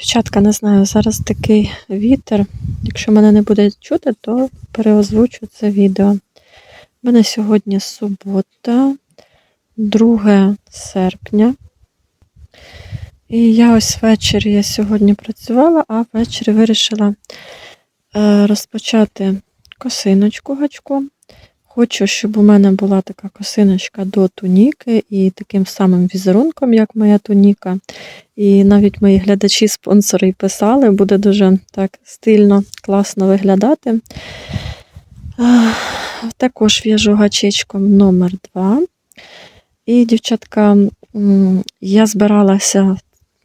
Дівчатка, не знаю, зараз такий вітер. Якщо мене не буде чути, то переозвучу це відео. У мене сьогодні субота, 2 серпня. І я ось ввечері я сьогодні працювала, а ввечері вирішила е, розпочати косиночку гачком. Хочу, щоб у мене була така косиночка до туніки і таким самим візерунком, як моя туніка. І навіть мої глядачі, спонсори писали, буде дуже так стильно, класно виглядати. Також в'яжу гачечком номер 2 І, дівчатка, я збиралася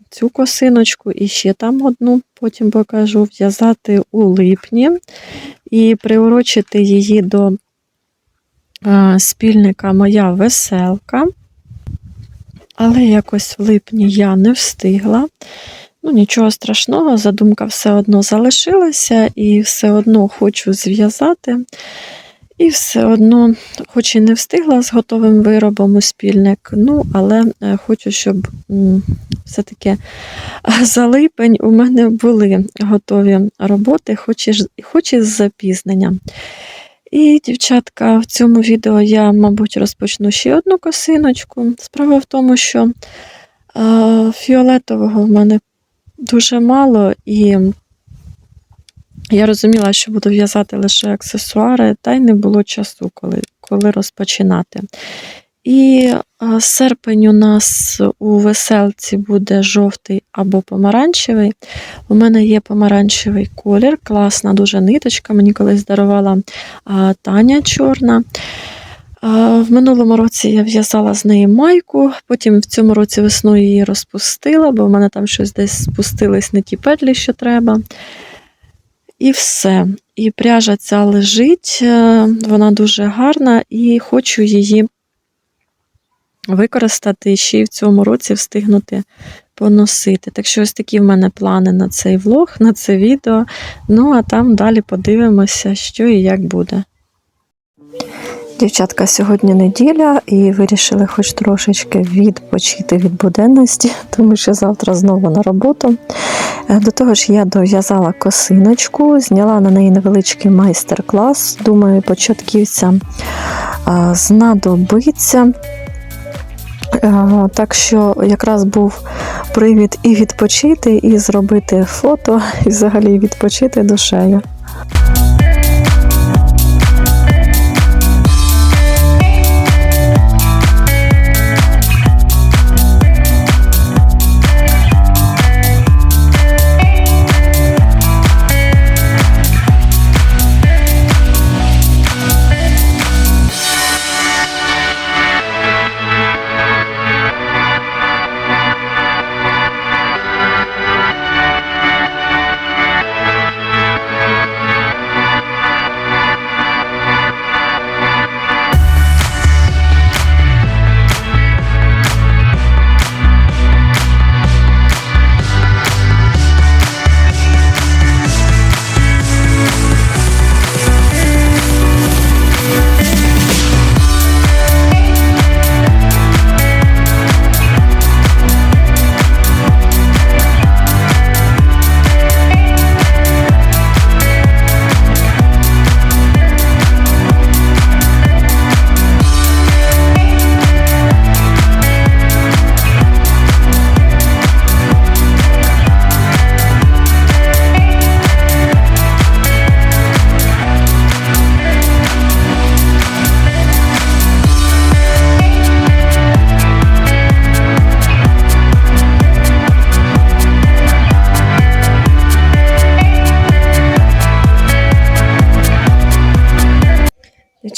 цю косиночку і ще там одну, потім покажу, в'язати у липні і приурочити її до спільника моя веселка. Але якось в липні я не встигла. Ну, нічого страшного, задумка все одно залишилася, і все одно хочу зв'язати. І все одно, хоч і не встигла з готовим виробом у спільник, ну, але е, хочу, щоб все-таки за липень у мене були готові роботи, хоч і, хоч і з запізненням. І, дівчатка, в цьому відео я, мабуть, розпочну ще одну косиночку. Справа в тому, що е, фіолетового в мене дуже мало, і я розуміла, що буду в'язати лише аксесуари, та й не було часу, коли, коли розпочинати. І е, серпень у нас у веселці буде жовтий або помаранчевий. У мене є помаранчевий колір, класна дуже ниточка. Мені колись дарувала Таня чорна. В минулому році я в'язала з неї майку, потім в цьому році весною її розпустила, бо в мене там щось десь спустились не ті петлі, що треба. І все. І пряжа ця лежить, е, вона дуже гарна, і хочу її використати і ще й в цьому році встигнути поносити. Так що ось такі в мене плани на цей влог, на це відео. Ну а там далі подивимося, що і як буде. Дівчатка, сьогодні неділя і вирішили хоч трошечки відпочити від буденності, тому що завтра знову на роботу. Е, До того ж, я дов'язала косиночку, зняла на неї невеличкий майстер-клас. Думаю, початківцям знадобиться. Е, Так що якраз був привід і відпочити, і зробити фото, і взагалі відпочити душею.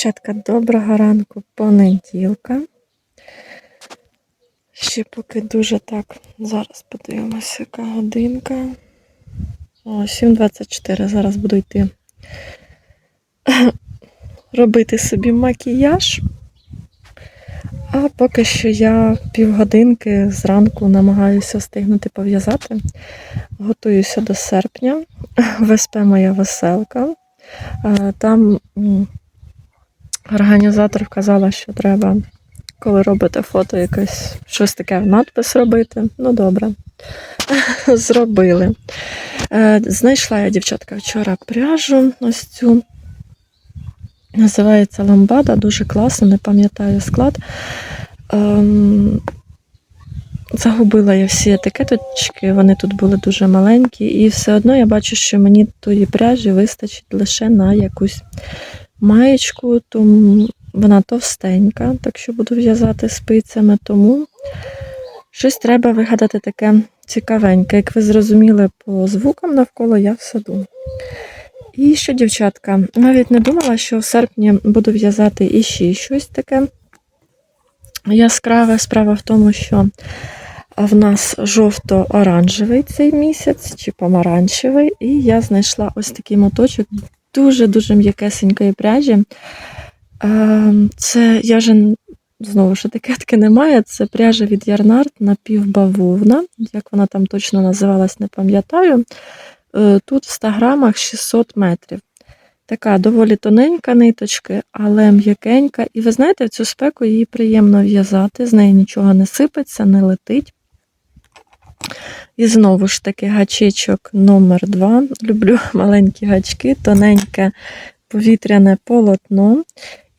Дівчатка, доброго ранку понеділка. Ще поки дуже так. Зараз подивимося, яка годинка. О, 7.24. Зараз буду йти робити собі макіяж. А поки що я півгодинки зранку намагаюся встигнути пов'язати. Готуюся до серпня. ВСП моя веселка. Там організатор вказала, що треба коли робите фото, якесь щось таке надпис робити. Ну, добре. Зробили. Е, Знайшла я, дівчатка, вчора пряжу ось цю. Називається ламбада, дуже класно, не пам'ятаю склад. Ем, Загубила я всі етикеточки, вони тут були дуже маленькі, і все одно я бачу, що мені тої пряжі вистачить лише на якусь маєчку, тому вона товстенька, так що буду в'язати спицями, тому щось треба вигадати таке цікавеньке. Як ви зрозуміли по звукам навколо, я в саду. І що, дівчатка, навіть не думала, що в серпні буду в'язати іще щось таке яскраве. Справа в тому, що в нас жовто-оранжевий цей місяць чи помаранчевий, і я знайшла ось такий моточок дуже-дуже м'якесенької пряжі. Е, Це я вже знову ж етикетки немає. Це пряжа від Ярнард напівбавовна. Як вона там точно називалась, не пам'ятаю. Е, Тут в 100 грамах 600 метрів. Така доволі тоненька ниточка, але м'якенька. І ви знаєте, в цю спеку її приємно в'язати, з неї нічого не сипеться, не летить. І знову ж таки гачечок номер 2 Люблю маленькі гачки, тоненьке повітряне полотно.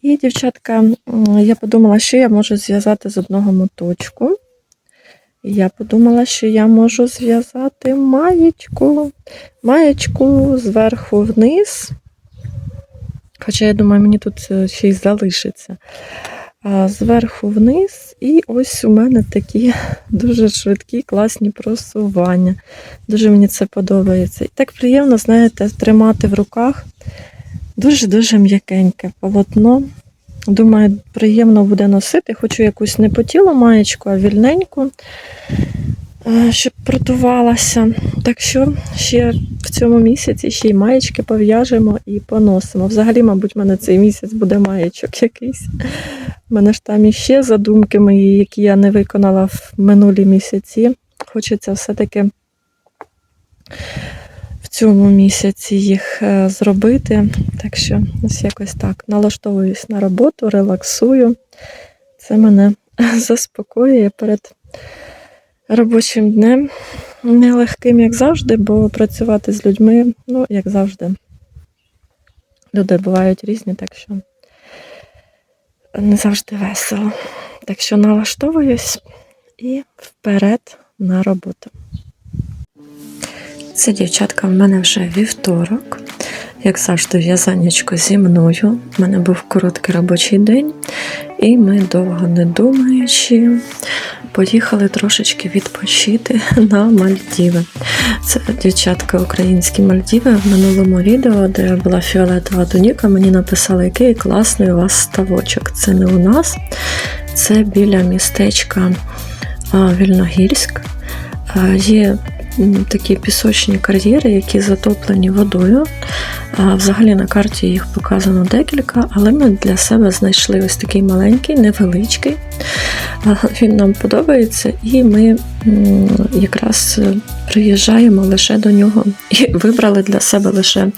І, дівчатка, я подумала, що я можу зв'язати з одного моточку. Я подумала, що я можу зв'язати маєчку. Маєчку зверху вниз. Хоча, я думаю, мені тут е, ще й залишиться. Зверху вниз, і ось у мене такі дуже швидкі, класні просування. Дуже мені це подобається. І так приємно, знаєте, тримати в руках дуже-дуже м'якеньке полотно. Думаю, приємно буде носити. Хочу якусь не по тілу маєчку, а вільненьку, щоб продувалася. Так що ще в цьому місяці ще й маєчки пов'яжемо і поносимо. Взагалі, мабуть, в мене цей місяць буде маєчок якийсь. У мене ж там іще задумки мої, які я не виконала в минулі місяці. Хочеться все-таки в цьому місяці їх е, зробити. Так що ось якось так налаштовуюсь на роботу, релаксую. Це мене заспокоює перед робочим днем. Нелегким, як завжди, бо працювати з людьми, ну, як завжди, люди бувають різні, так що не завжди весело. Так що налаштовуюсь і вперед на роботу. Це дівчатка в мене вже вівторок. Як завжди, в'язаннячко зі мною. У мене був короткий робочий день, і ми довго не думаючи, поїхали трошечки відпочити на Мальдіви. Це дівчатка українські Мальдіви. В минулому відео, де була фіолетова туніка, мені написали, який класний у вас ставочок. Це не у нас, це біля містечка Вільногірськ. Є такі пісочні кар'єри, які затоплені водою. Взагалі на карті їх показано декілька, але ми для себе знайшли ось такий маленький, невеличкий. Він нам подобається, і ми якраз е, приїжджаємо лише до нього і вибрали для себе лише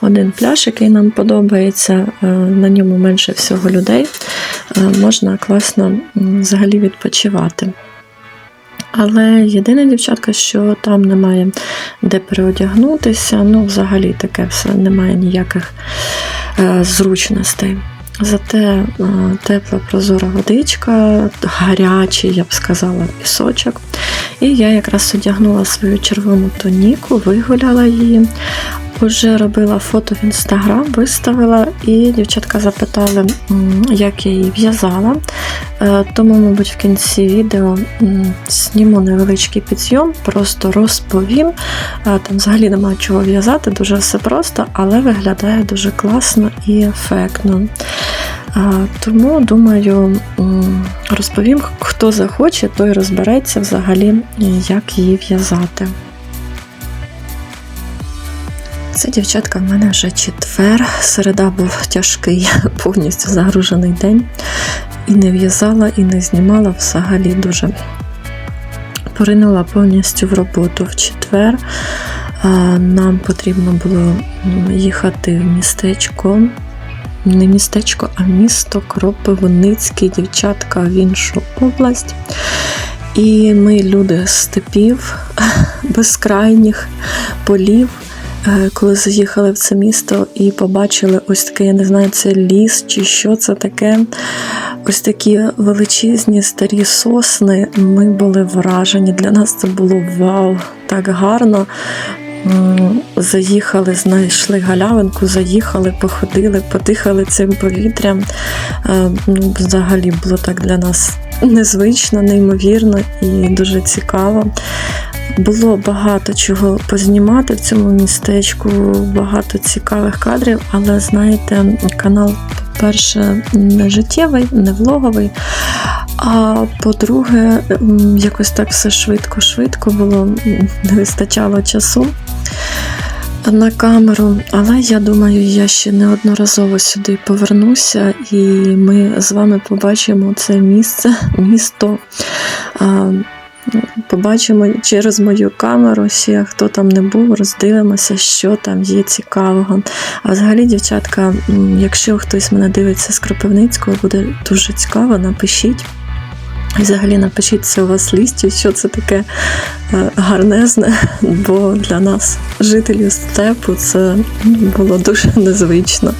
один пляж, який нам подобається. На ньому менше всього людей. Можна класно взагалі відпочивати. Але єдине, дівчатка, що там немає де переодягнутися, ну, взагалі таке все, немає ніяких е, зручностей. Зате е, тепла прозора водичка, гарячий, я б сказала, пісочок. І я якраз одягнула свою червону тоніку, вигуляла її. Уже робила фото в інстаграм, виставила, і дівчатка запитали, як я її в'язала. Е, Тому, мабуть, в кінці відео зніму невеличкий підйом, просто розповім. Е, Там взагалі немає чого в'язати, дуже все просто, але виглядає дуже класно і ефектно. Е, Тому, думаю, розповім, хто захоче, той розбереться взагалі, як її в'язати. Це дівчатка в мене вже четвер. Середа був тяжкий, повністю загружений день. І не в'язала, і не знімала взагалі дуже. Поринула повністю в роботу в четвер. Нам потрібно було їхати в містечко не містечко, а місто Кропивницький, дівчатка в іншу область. І ми люди степів, безкрайніх полів. Е, Коли заїхали в це місто і побачили ось таке, я не знаю, це ліс чи що це таке. Ось такі величезні старі сосни. Ми були вражені. Для нас це було вау, так гарно. Заїхали, знайшли галявинку, заїхали, походили, подихали цим повітрям. Е, Ну, взагалі було так для нас незвично, неймовірно і дуже цікаво. Було багато чого познімати в цьому містечку, багато цікавих кадрів, але знаєте, канал, по-перше, не життєвий, не влоговий. А по-друге, якось так все швидко-швидко було, не вистачало часу на камеру. Але я думаю, я ще неодноразово сюди повернуся, і ми з вами побачимо це місце, місто. Побачимо через мою камеру, ще хто там не був, роздивимося, що там є цікавого. А взагалі, дівчатка, якщо хтось мене дивиться з Кропивницького, буде дуже цікаво, напишіть. Взагалі напишіть це у вас лісті, що це таке е, гарнезне, бо для нас, жителів степу, це було дуже незвично.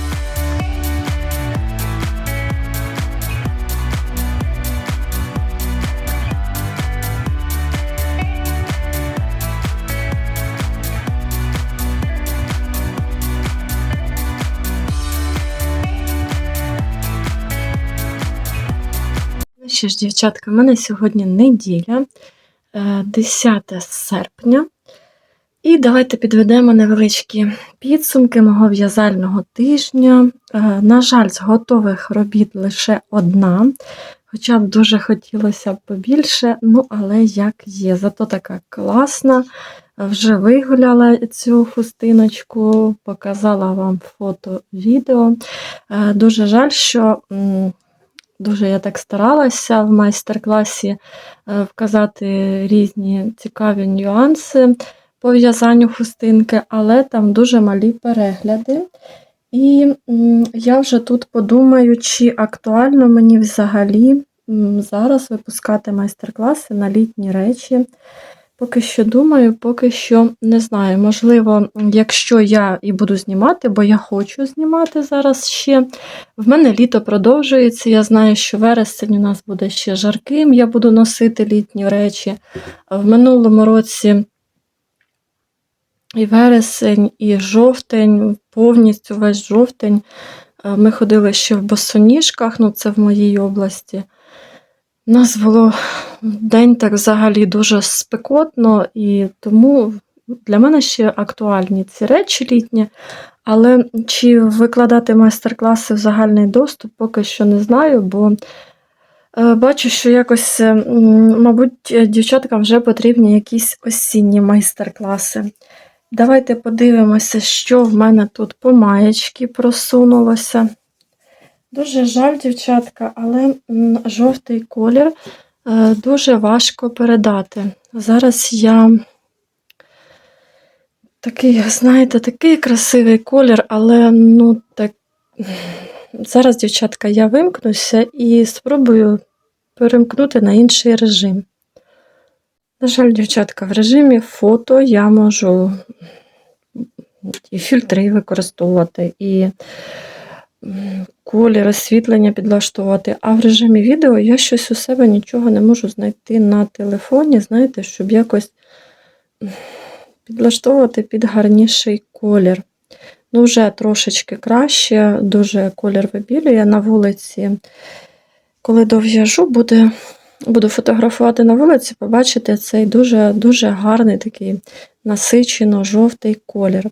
Що дівчатка, в мене сьогодні неділя, е, 10 серпня. І давайте підведемо невеличкі підсумки мого в'язального тижня. Е, На жаль, з готових робіт лише одна, хоча б дуже хотілося б побільше, ну але як є. Зато така класна. Вже вигуляла цю хустиночку, показала вам фото, відео. Е, Дуже жаль, що дуже я так старалася в майстер-класі е, вказати різні цікаві нюанси по в'язанню хустинки, але там дуже малі перегляди. І я вже тут подумаю, чи актуально мені взагалі зараз випускати майстер-класи на літні речі. Поки що думаю, поки що не знаю. Можливо, якщо я і буду знімати, бо я хочу знімати зараз ще. В мене літо продовжується. Я знаю, що вересень у нас буде ще жарким, я буду носити літні речі. В минулому році і вересень, і жовтень, повністю весь жовтень. е, Ми ходили ще в босоніжках, ну це в моїй області. У нас було день так взагалі дуже спекотно, і тому для мене ще актуальні ці речі літні. Але чи викладати майстер-класи в загальний доступ, поки що не знаю, бо е, бачу, що якось, е, мабуть, дівчаткам вже потрібні якісь осінні майстер-класи. Давайте подивимося, що в мене тут по маєчки просунулося. Дуже жаль, дівчатка, але жовтий колір е, дуже важко передати. Зараз я такий, знаєте, такий красивий колір, але ну так. Зараз, дівчатка, я вимкнуся і спробую перемкнути на інший режим. На жаль, дівчатка, в режимі фото я можу і фільтри використовувати, і колір освітлення підлаштовувати. А в режимі відео я щось у себе нічого не можу знайти на телефоні, знаєте, щоб якось підлаштовувати під гарніший колір. Ну, вже трошечки краще, дуже колір вибілює на вулиці. Коли дов'яжу, буде, буду фотографувати на вулиці, побачите цей дуже, дуже гарний такий насичено жовтий колір.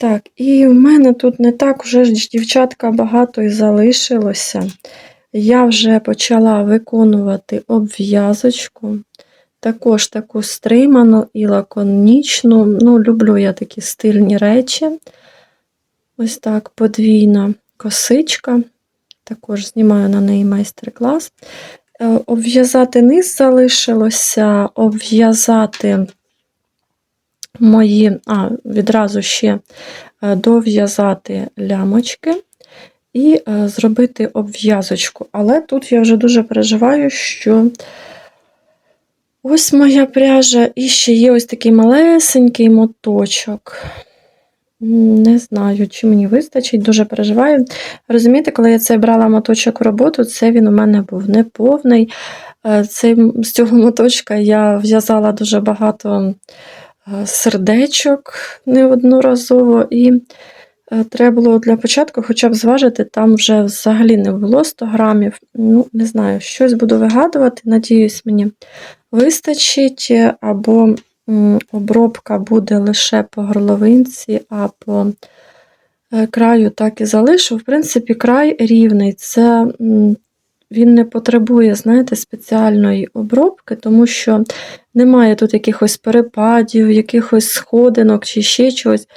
Так, і в мене тут не так вже ж дівчатка багато і залишилося. Я вже почала виконувати обв'язочку. Також таку стриману і лаконічну. Ну, люблю я такі стильні речі. Ось так подвійна косичка. Також знімаю на неї майстер-клас. Е, Обв'язати низ залишилося, обв'язати мої, а, відразу ще е, дов'язати лямочки. і е, зробити обв'язочку. Але тут я вже дуже переживаю, що ось моя пряжа, і ще є ось такий малесенький моточок. Не знаю, чи мені вистачить, дуже переживаю. Розумієте, коли я цей брала моточок у роботу, це він у мене був неповний. Е, Цей, з цього моточка я в'язала дуже багато сердечок неодноразово, і е, треба було для початку хоча б зважити, там вже взагалі не було 100 грамів. Ну, не знаю, щось буду вигадувати. Надіюсь, мені вистачить, е, або обробка буде лише по горловинці, а по е, краю так і залишу. В принципі, край рівний. Це він не потребує, знаєте, спеціальної обробки, тому що немає тут якихось перепадів, якихось сходинок чи ще чогось.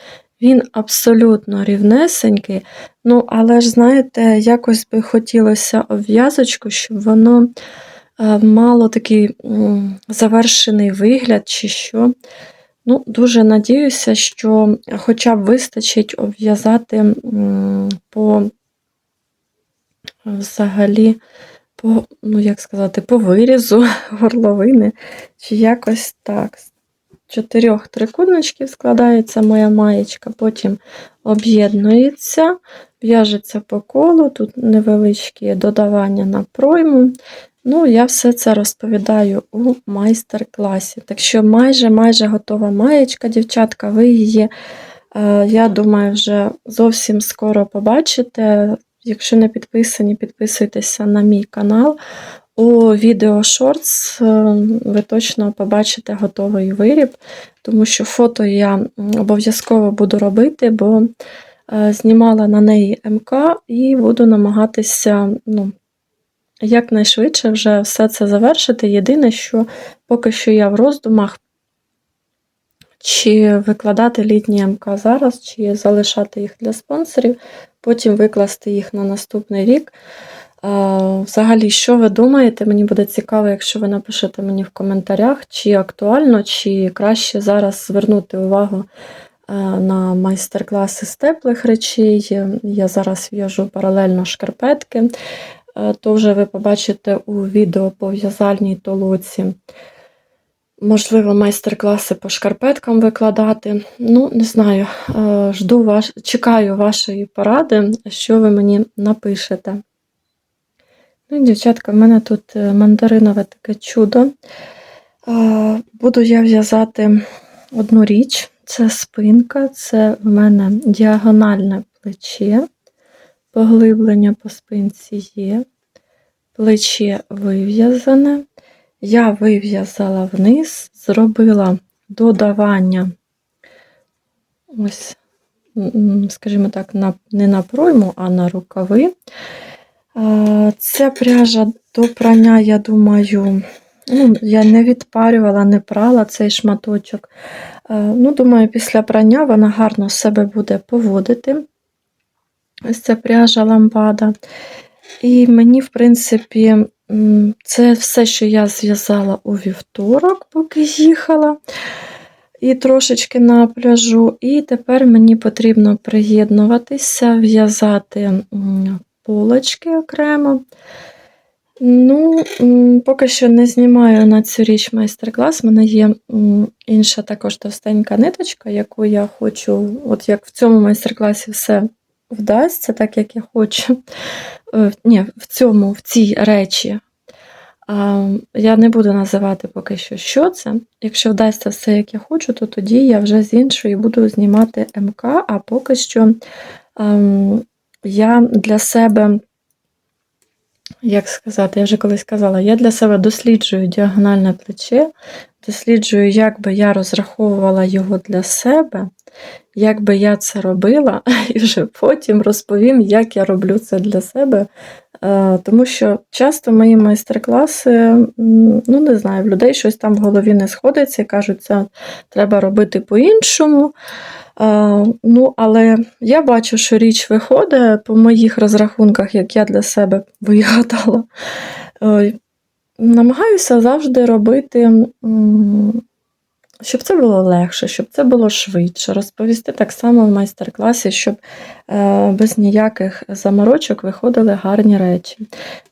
Він абсолютно рівнесенький. Ну, але ж, знаєте, якось би хотілося обв'язочку, щоб воно е, мало такий завершений вигляд чи що. Ну, дуже надіюся, що хоча б вистачить обв'язати по взагалі по, ну як сказати, по вирізу горловини, чи якось так. З чотирьох трикутничків складається моя маєчка, потім об'єднується, в'яжеться по колу, тут невеличкі додавання на пройму. Ну, я все це розповідаю у майстер-класі. Так що майже майже готова маєчка, дівчатка, ви її, е, я думаю, вже зовсім скоро побачите. Якщо не підписані, підписуйтеся на мій канал. У відео Shorts е, ви точно побачите готовий виріб, тому що фото я обов'язково буду робити, бо е, знімала на неї МК і буду намагатися ну, якнайшвидше вже все це завершити. Єдине, що поки що я в роздумах, чи викладати літні МК зараз, чи залишати їх для спонсорів, потім викласти їх на наступний рік. Взагалі, що ви думаєте? Мені буде цікаво, якщо ви напишете мені в коментарях, чи актуально, чи краще зараз звернути увагу на майстер-класи з теплих речей. Я зараз в'яжу паралельно шкарпетки, то вже ви побачите у відео по в'язальній толоці. Можливо, майстер-класи по шкарпеткам викладати. Ну, не знаю, е, жду ваш... чекаю вашої поради, що ви мені напишете. Ну, дівчатка, в мене тут е, мандаринове таке чудо. Е, Буду я в'язати одну річ, це спинка, це в мене діагональне плече, поглиблення по спинці є, плече вив'язане. Я вив'язала вниз, зробила додавання, ось, скажімо так, не на пройму, а на рукави. Це пряжа до прання, я думаю, ну, я не відпарювала, не прала цей шматочок. Ну, Думаю, після прання вона гарно себе буде поводити. Ось це пряжа ламбада. І мені, в принципі, це все, що я зв'язала у вівторок, поки їхала. І трошечки на пляжу. І тепер мені потрібно приєднуватися, в'язати полочки окремо. Ну, поки що не знімаю на цю річ майстер-клас. У мене є інша також товстенька ниточка, яку я хочу, от як в цьому майстер-класі все вдасться, так як я хочу. Е, Ні, в цьому, в цій речі. Я не буду називати поки що, що це. Якщо вдасться все, як я хочу, то тоді я вже з іншої буду знімати МК, а поки що ем, я для себе, як сказати, я вже колись казала, я для себе досліджую діагональне плече, досліджую, як би я розраховувала його для себе, як би я це робила, і вже потім розповім, як я роблю це для себе. Е, Тому що часто мої майстер-класи, ну не знаю, в людей щось там в голові не сходиться і кажуть, це треба робити по-іншому. Е, Ну, але я бачу, що річ виходить по моїх розрахунках, як я для себе вигадала. Е, Намагаюся завжди робити щоб це було легше, щоб це було швидше. Розповісти так само в майстер-класі, щоб е, без ніяких заморочок виходили гарні речі.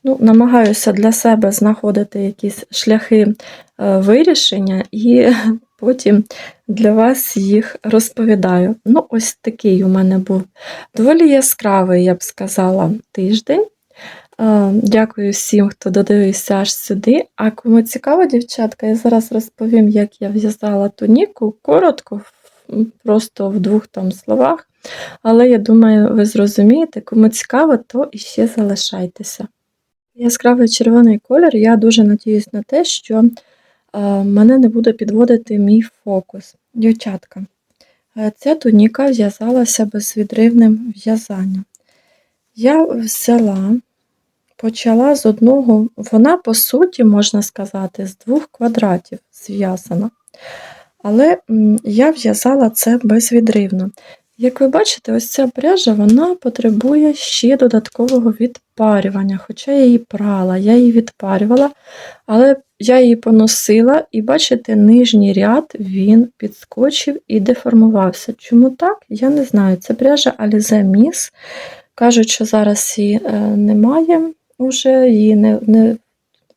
Ну, Намагаюся для себе знаходити якісь шляхи е, вирішення і потім для вас їх розповідаю. Ну, ось такий у мене був доволі яскравий, я б сказала, тиждень. Е, Дякую всім, хто додивився аж сюди. А кому цікаво, дівчатка, я зараз розповім, як я в'язала туніку коротко, просто в двох там словах. Але я думаю, ви зрозумієте, кому цікаво, то іще залишайтеся. Яскравий червоний колір, я дуже надіюсь на те, що е, мене не буде підводити мій фокус. Дівчатка, е, ця туніка в'язалася безвідривним в'язанням. Я взяла почала з одного, вона, по суті, можна сказати, з двох квадратів зв'язана. Але я в'язала це безвідривно. Як ви бачите, ось ця пряжа вона потребує ще додаткового відпарювання. Хоча я її прала, я її відпарювала, але я її поносила, і бачите, нижній ряд він підскочив і деформувався. Чому так? Я не знаю. Це пряжа Alize Miss. Кажуть, що зараз її е, немає вже її не, не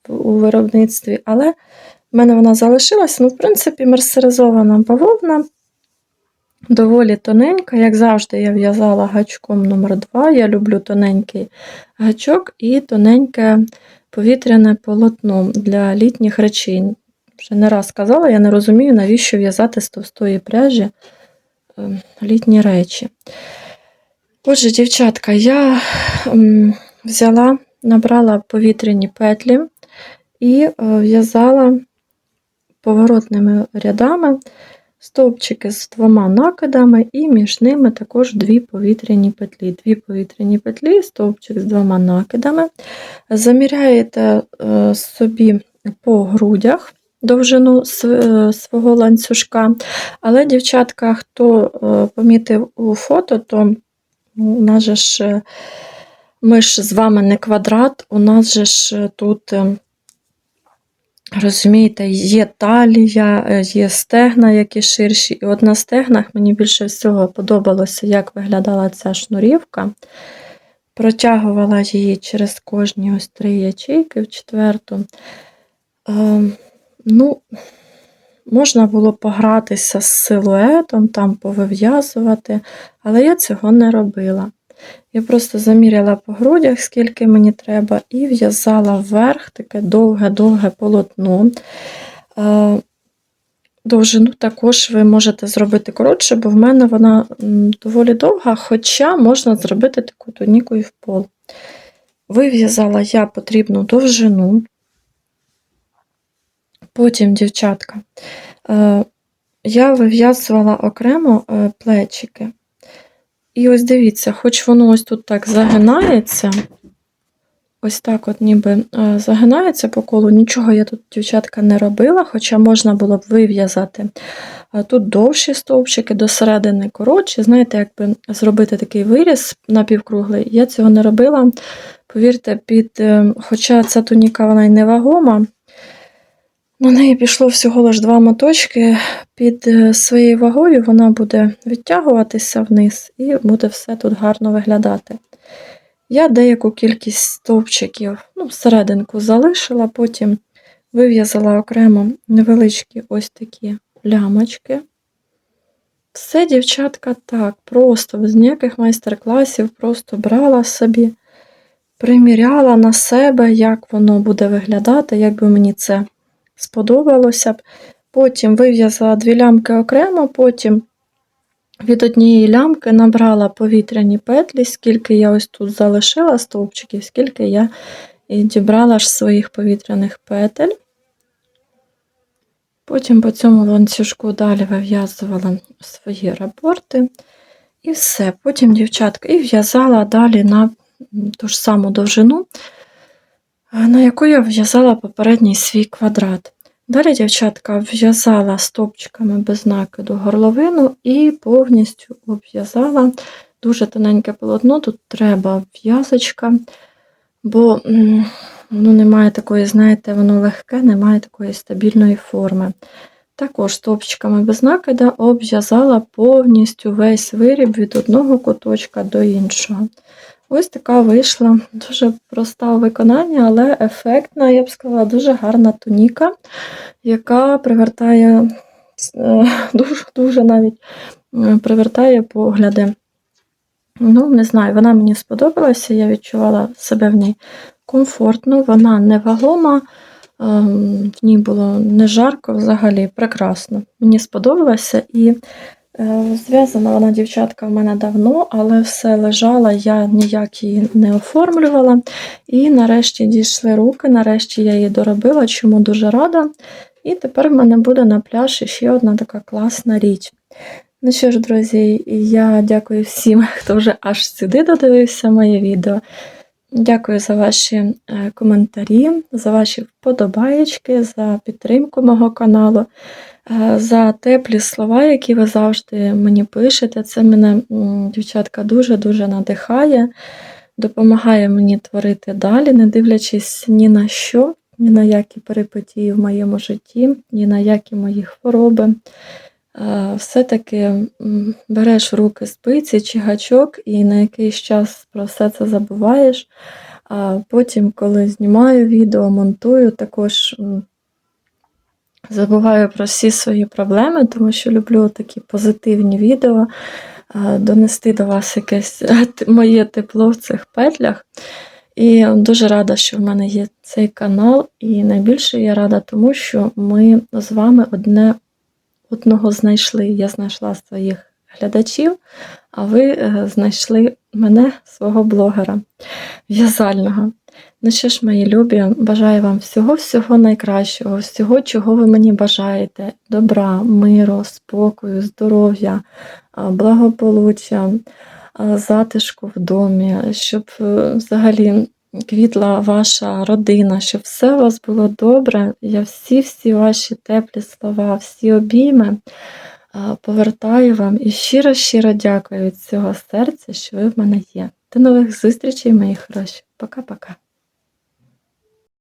у виробництві, але в мене вона залишилась. Ну, в принципі, мерсеризована бавовна, доволі тоненька. Як завжди, я в'язала гачком номер 2 Я люблю тоненький гачок і тоненьке повітряне полотно для літніх речей. Вже не раз казала, я не розумію, навіщо в'язати з товстої пряжі е, літні речі. Отже, дівчатка, я взяла набрала повітряні петлі і е, в'язала поворотними рядами стовпчики з двома накидами, і між ними також дві повітряні петлі. Дві повітряні петлі, стовпчик з двома накидами. Заміряєте е, собі по грудях довжину е, свого ланцюжка. Але, дівчатка, хто помітив у фото, то у нас же ж ми ж з вами не квадрат, у нас же ж тут, е, розумієте, є талія, е, є стегна, які ширші. І от на стегнах мені більше всього подобалося, як виглядала ця шнурівка. Протягувала її через кожні ось три ячейки в четверту. Е, ну, Можна було погратися з силуетом, там повив'язувати, але я цього не робила. Я просто заміряла по грудях, скільки мені треба, і в'язала вверх таке довге-довге полотно. Е, довжину також ви можете зробити коротше, бо в мене вона доволі довга, хоча можна зробити таку туніку і в пол. Вив'язала я потрібну довжину. Потім, дівчатка, е, я вив'язувала окремо е, плечики. І ось дивіться, хоч воно ось тут так загинається, ось так от ніби е, загинається по колу, нічого я тут, дівчатка, не робила, хоча можна було б вив'язати. Тут довші стовпчики, до середини коротші. Знаєте, якби зробити такий виріз напівкруглий, я цього не робила. Повірте, під, е, хоча ця туніка вона й невагома, на неї пішло всього лиш два моточки. Під е, своєю вагою вона буде відтягуватися вниз і буде все тут гарно виглядати. Я деяку кількість стовпчиків ну, серединку залишила, потім вив'язала окремо невеличкі ось такі лямочки. Все, дівчатка, так, просто без ніяких майстер-класів, просто брала собі, приміряла на себе, як воно буде виглядати, як би мені це сподобалося б. Потім вив'язала дві лямки окремо, потім від однієї лямки набрала повітряні петлі, скільки я ось тут залишила стовпчиків, скільки я і дібрала ж своїх повітряних петель. Потім по цьому ланцюжку далі вив'язувала свої рапорти. І все. Потім, дівчатка, і в'язала далі на ту ж саму довжину, на яку я в'язала попередній свій квадрат. Далі, дівчатка, в'язала стопчиками без накиду горловину і повністю обв'язала дуже тоненьке полотно. Тут треба в'язочка, бо воно не має такої, знаєте, воно легке, не має такої стабільної форми. Також стовпчиками без накида обв'язала повністю весь виріб від одного куточка до іншого. Ось така вийшла дуже проста у виконанні, але ефектна, я б сказала, дуже гарна туніка, яка привертає е, дуже, дуже навіть е, привертає погляди. Ну, не знаю, вона мені сподобалася, я відчувала себе в ній комфортно, вона невагома, ем, в ній було не жарко, взагалі прекрасно. Мені сподобалося і зв'язана вона, дівчатка, в мене давно, але все лежала, я ніяк її не оформлювала. І нарешті дійшли руки, нарешті я її доробила, чому дуже рада. І тепер в мене буде на пляж ще одна така класна річ. Ну що ж, друзі, я дякую всім, хто вже аж сюди додивився моє відео. Дякую за ваші е, коментарі, за ваші вподобаєчки, за підтримку мого каналу, е, за теплі слова, які ви завжди мені пишете. Це мене, дівчатка, дуже-дуже надихає, допомагає мені творити далі, не дивлячись ні на що, ні на які перипетії в моєму житті, ні на які мої хвороби. Е, Все-таки береш руки спиці чи гачок, і на якийсь час про все це забуваєш. А потім, коли знімаю відео, монтую, також забуваю про всі свої проблеми, тому що люблю такі позитивні відео, е, донести до вас якесь моє тепло в цих петлях. І дуже рада, що в мене є цей канал. І найбільше я рада тому, що ми з вами одне одного знайшли. Я знайшла своїх глядачів, а ви е, знайшли мене, свого блогера в'язального. Ну що ж, мої любі, бажаю вам всього-всього найкращого, всього, чого ви мені бажаєте: добра, миру, спокою, здоров'я, благополуччя, затишку в домі, щоб е, взагалі квітла ваша родина, щоб все у вас було добре. Я всі-всі ваші теплі слова, всі обійми повертаю вам і щиро-щиро дякую від цього серця, що ви в мене є. До нових зустрічей, мої хороші. Пока-пока.